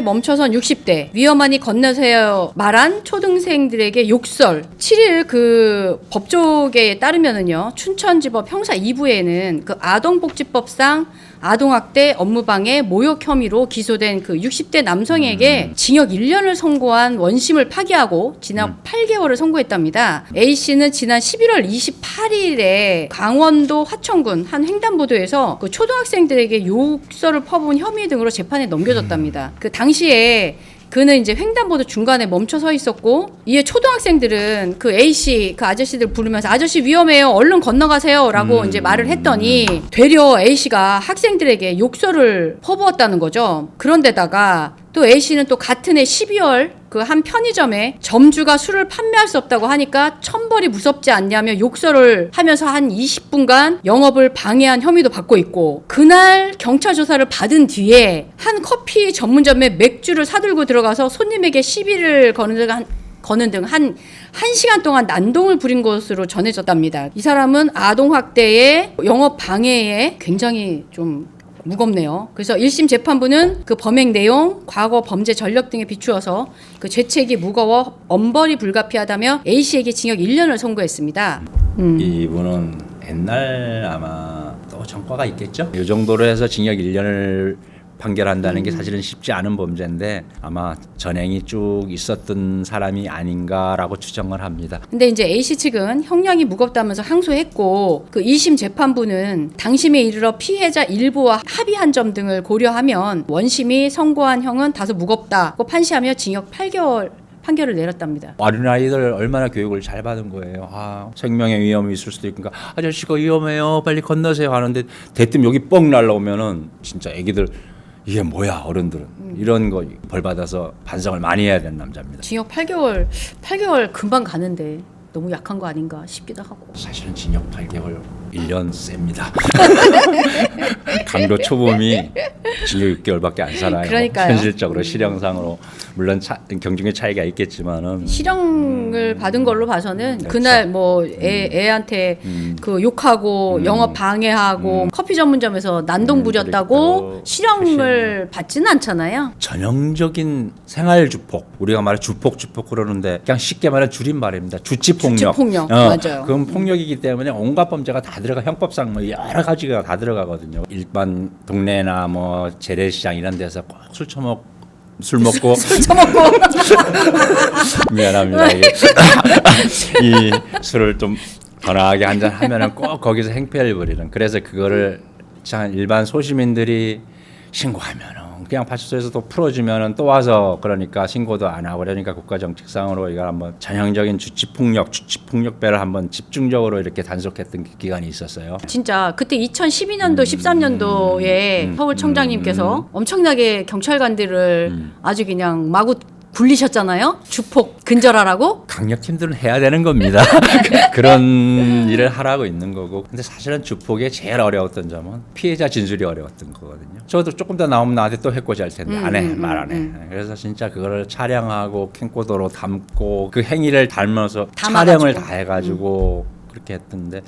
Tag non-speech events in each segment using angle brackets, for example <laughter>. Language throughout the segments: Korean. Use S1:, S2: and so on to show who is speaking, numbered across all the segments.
S1: 멈춰선 60대. 위험하니 건너세요 말한 초등생들에게 욕설. 7일 그 법조계에 따르면은요 춘천지법 형사 2부에는 그 아동복지법상 아동학대 업무방해 모욕 혐의로 기소된 그 60대 남성에게 징역 1년을 선고한 원심을 파기하고 지난 8개월을 선고했답니다. A 씨는 지난 11월 28일에 강원도 화천군 한 횡단보도에서 그 초등학생들에게 욕설을 퍼부은 혐의 등으로 재판에 넘겨졌답니다. 그 당시에 그는 이제 횡단보도 중간에 멈춰 서 있었고 이에 초등학생들은 그 A 씨그 아저씨들 부르면서 아저씨 위험해요. 얼른 건너가세요라고 이제 말을 했더니 되려 A 씨가 학생들에게 욕설을 퍼부었다는 거죠. 그런데다가 또 A 씨는 또 같은 해 12월 그 한 편의점에 점주가 술을 판매할 수 없다고 하니까 천벌이 무섭지 않냐며 욕설을 하면서 한 20분간 영업을 방해한 혐의도 받고 있고 그날 경찰 조사를 받은 뒤에 한 커피 전문점에 맥주를 사들고 들어가서 손님에게 시비를 거는 등 한, 거는 등 한 한 시간 동안 난동을 부린 것으로 전해졌답니다. 이 사람은 아동 학대에 영업 방해에 굉장히 좀 무겁네요. 그래서 1심 재판부는 그 범행 내용, 과거 범죄 전력 등에 비추어서 그 죄책이 무거워 엄벌이 불가피하다며 A 씨에게 징역 1년을 선고했습니다. 음.
S2: 이분은 옛날 아마 또 전과가 있겠죠. 이 정도로 해서 징역 1년을 판결한다는
S1: 음.
S2: 게 사실은 쉽지 않은 범죄인데 아마 전행이 쭉 있었던 사람이 아닌가라고 추정을 합니다.
S1: 근데 이제 A 씨 측은 형량이 무겁다면서 항소했고 그 2심 재판부는 당심에 이르러 피해자 일부와 합의한 점 등을 고려하면 원심이 선고한 형은 다소 무겁다고 판시하며 징역 8개월 판결을 내렸답니다.
S2: 어린 아이들 얼마나 교육을 잘 받은 거예요. 아, 생명의 위험이 있을 수도 있으니까 아저씨가 위험해요. 빨리 건너세요 하는데 대뜸 여기 뻥 날라오면은 진짜 애기들 이게 뭐야 어른들은 이런 거 벌 받아서 반성을 많이 해야 되는 남자입니다.
S1: 징역 8개월 8개월 금방 가는데 너무 약한 거 아닌가 싶기도 하고.
S2: 사실은 징역 8개월 1년 셉니다. <laughs> 강도 초범이 징역 6개월밖에 안 살아요.
S1: 그러니까요.
S2: 현실적으로 실형상으로 물론 차, 경중의 차이가 있겠지만은
S1: 실형을 받은 걸로 봐서는
S2: 그렇죠.
S1: 그날 뭐 애, 애한테
S2: 음.
S1: 그 욕하고
S2: 음.
S1: 영업 방해하고 커피 전문점에서 난동
S2: 음,
S1: 부렸다고
S2: 그랬다고
S1: 실형을 받지는 않잖아요.
S2: 전형적인 생활 주폭 우리가 말해 주폭 주폭 그러는데 그냥 쉽게 말해 줄임말입니다. 주치 폭력.
S1: 주치폭력, 맞아요.
S2: 그건 폭력이기 때문에 온갖 범죄가 다 들어가 형법상 뭐 여러 가지가 다 들어가거든요. 일반 동네나 뭐 재래시장 이런 데서 꼭 술 처먹 술 먹고 <laughs>
S1: 술 처먹고 <laughs>
S2: 미안합니다. 이게 이 술을 좀 건하게 한잔 하면은 꼭 거기서 행패를 부리는. 그래서 그거를 참 일반 소시민들이 신고하면은 그냥 파출소에서 또 풀어주면은 또 와서 그러니까 신고도 안 하고 그러니까 국가 정책상으로 이걸 한번 전형적인 주치 폭력, 주치 폭력배를 한번 집중적으로 이렇게 단속했던 기간이 있었어요.
S1: 진짜 그때 2012년도 13년도에
S2: 음,
S1: 서울청장님께서 엄청나게 경찰관들을
S2: 음.
S1: 아주 그냥 마구 굴리셨잖아요. 주폭 근절하라고.
S2: 강력팀들은 해야 되는 겁니다. <laughs> 그런 일을 하라고 있는 거고. 근데 사실은 주폭의 제일 어려웠던 점은 피해자 진술이 어려웠던 거거든요. 저도 조금 더 나오면 나한테 또 해코지 할 텐데 안 해,
S1: 음, 음,
S2: 말안 해.
S1: 음.
S2: 그래서 진짜 그거를 촬영하고 캠코더로 담고 그 행위를
S1: 담아가지고.
S2: 촬영을 다 해가지고 그렇게 했던데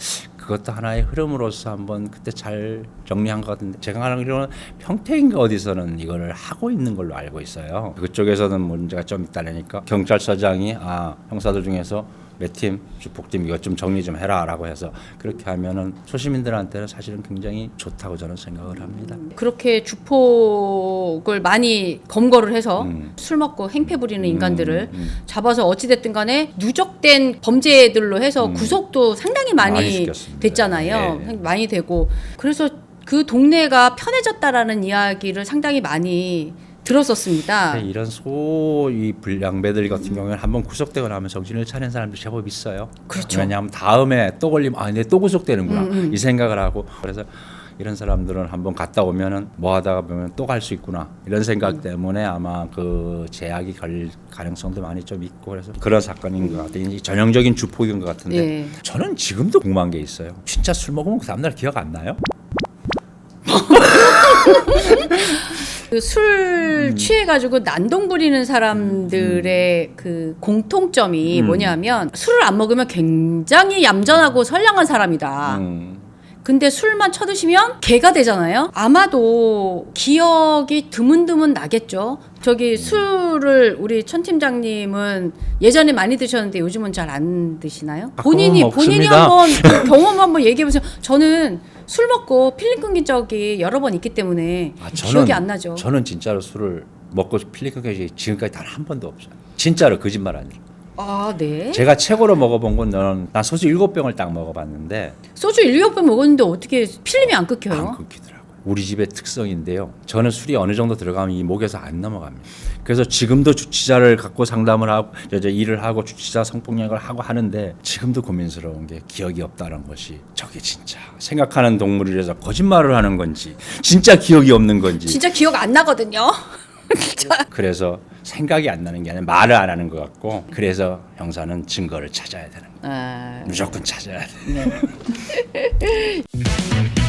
S2: 그것도 하나의 흐름으로서 한번 그때 잘 정리한 것 같은데 제가 알기로는 평택인가 어디서는 이거를 하고 있는 걸로 알고 있어요. 그쪽에서는 문제가 좀 있다니까 경찰서장이 아 형사들 중에서 몇팀 주폭팀 이것 좀 정리 좀 해라라고 해서 그렇게 하면은 소시민들한테는 사실은 굉장히 좋다고 저는 생각을 합니다.
S1: 그렇게 주폭을 많이 검거를 해서
S2: 음.
S1: 술 먹고 행패 부리는 인간들을
S2: 음.
S1: 잡아서 어찌됐든 간에 누적된 범죄들로 해서
S2: 음.
S1: 구속도 상당히 많이,
S2: 많이 시켰습니다.
S1: 됐잖아요.
S2: 예, 예.
S1: 많이 되고 그래서 그 동네가 편해졌다라는 이야기를 상당히 많이 들었었습니다.
S2: 근데 이런 소위 불량배들 같은 경우에는 한번 구속되고 나면 정신을 차린 사람들 제법 있어요.
S1: 그렇죠.
S2: 왜냐하면 다음에 또 걸리면 아, 내또 구속되는구나
S1: 음, 음.
S2: 이 생각을 하고 그래서 이런 사람들은 한번 갔다 오면은 뭐 하다가 보면 또 갈 수 있구나 이런 생각
S1: 음.
S2: 때문에 아마 그 제약이 걸릴 가능성도 많이 좀 있고 그래서 그런 사건인 것 같아요. 이 전형적인 주폭인 것 같은데
S1: 예.
S2: 저는 지금도 궁금한 게 있어요. 진짜 술 먹으면 그 다음날 기억 안 나요? <laughs>
S1: 그술
S2: 음.
S1: 취해가지고 난동 부리는 사람들의 그 공통점이
S2: 음.
S1: 뭐냐면 술을 안 먹으면 굉장히 얌전하고 선량한 사람이다.
S2: 음.
S1: 근데 술만 쳐드시면 개가 되잖아요. 아마도 기억이 드문드문 나겠죠. 저기 술을 우리 천 팀장님은 예전에 많이 드셨는데 요즘은 잘 안 드시나요? 본인이
S2: 가끔은
S1: 본인이
S2: 먹습니다.
S1: 한번 그 <laughs> 경험 한번 얘기해 보세요. 저는 술 먹고 필름 끊긴 적이 여러 번 있기 때문에
S2: 아,
S1: 기억이 안 나죠.
S2: 저는 진짜로 술을 먹고 필리크가 지금까지 단 한 번도 없어요. 진짜로 거짓말 아니에요.
S1: 아, 네.
S2: 제가 최고로 먹어본 건 저는 난 소주 일곱 병을 딱 먹어봤는데
S1: 소주 일곱 병 먹었는데 어떻게 필름이 안 끊겨요?
S2: 안 끊기더라고요. 우리 집의 특성인데요. 저는 술이 어느 정도 들어가면 이 목에서 안 넘어갑니다. 그래서 지금도 주치자를 갖고 상담을 하고 이제 일을 하고 주치자 성폭력을 하고 하는데 지금도 고민스러운 게 기억이 없다는 것이 저게 진짜 생각하는 동물이라서 거짓말을 하는 건지 진짜 기억이 없는 건지
S1: 진짜 기억 안 나거든요. <laughs>
S2: 그래서 생각이 안 나는 게 아니라 말을 안 하는 것 같고 그래서 형사는 증거를 찾아야 되는 거예요.
S1: 아,
S2: 무조건 찾아야 돼. <laughs>